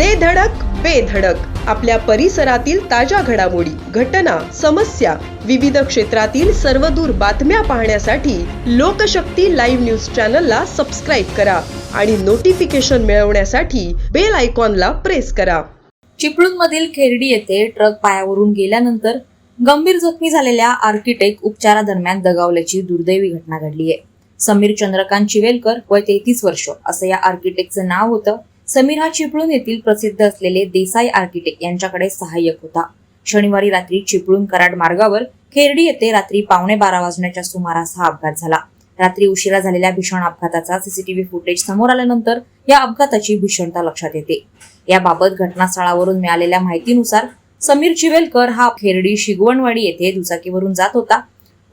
दे धडक बेधडक आपल्या परिसरातील ताज्या घडामोडी घटना समस्या विविध क्षेत्रातील सर्वदूर बातम्या पाहण्यासाठी लोकशक्ती लाईव्ह न्यूज चॅनलला सबस्क्राईब करा आणि नोटिफिकेशन मिळवण्यासाठी बेल आयकॉनला प्रेस करा. चिपळूणमधील खेरडी येथे ट्रक पायावरून गेल्यानंतर गंभीर जखमी झालेल्या आर्किटेक्ट उपचारादरम्यान दगावल्याची दुर्दैवी घटना घडली आहे. समीर चंद्रकांत चिवेलकर वय तेहतीस वर्ष असं या आर्किटेक्टचं नाव होतं. समीर हा चिपळूण येथील प्रसिद्ध असलेले देसाई आर्किटेक्ट यांच्याकडे सहाय्यक होता. शनिवारी रात्री चिपळूण कराड मार्गावर खेरडी येथे रात्री पावणे बारा वाजण्याच्या सुमारास हा अपघात झाला. रात्री उशिरा झालेल्या भीषण अपघाताचा सीसीटीव्ही फुटेज समोर आल्यानंतर या अपघाताची भीषणता लक्षात येते. याबाबत घटनास्थळावरून मिळालेल्या माहितीनुसार समीर चिवेलकर हा खेरडी शिगवणवाडी येथे दुचाकीवरून जात होता.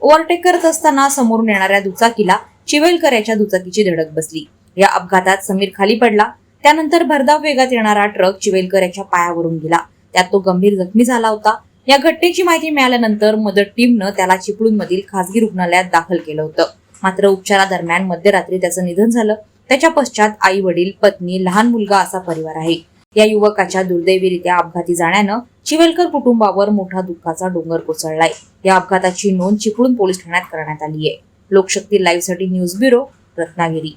ओव्हरटेक करत असताना समोरून येणाऱ्या दुचाकीला चिवेलकर याच्या दुचाकीची धडक बसली. या अपघातात समीर खाली पडला. त्यानंतर भरधाव वेगात येणारा ट्रक चिवेलकर याच्या पायावरून गेला. त्यात तो गंभीर जखमी झाला होता. या घटनेची माहिती मिळाल्यानंतर मदत टीमनं त्याला चिपळूणमधील खासगी रुग्णालयात दाखल केलं होतं. मात्र उपचारादरम्यान मध्यरात्री त्याचं निधन झालं. त्याच्या पश्चात आई वडील पत्नी लहान मुलगा असा परिवार आहे. या युवकाच्या दुर्दैवीरित्या अपघाती जाण्यानं चिवेलकर कुटुंबावर मोठा दुःखाचा डोंगर कोसळलाय. या अपघाताची नोंद चिपळूण पोलीस ठाण्यात करण्यात आली आहे लोकशक्ती लाईव्हसाठी न्यूज ब्युरो रत्नागिरी.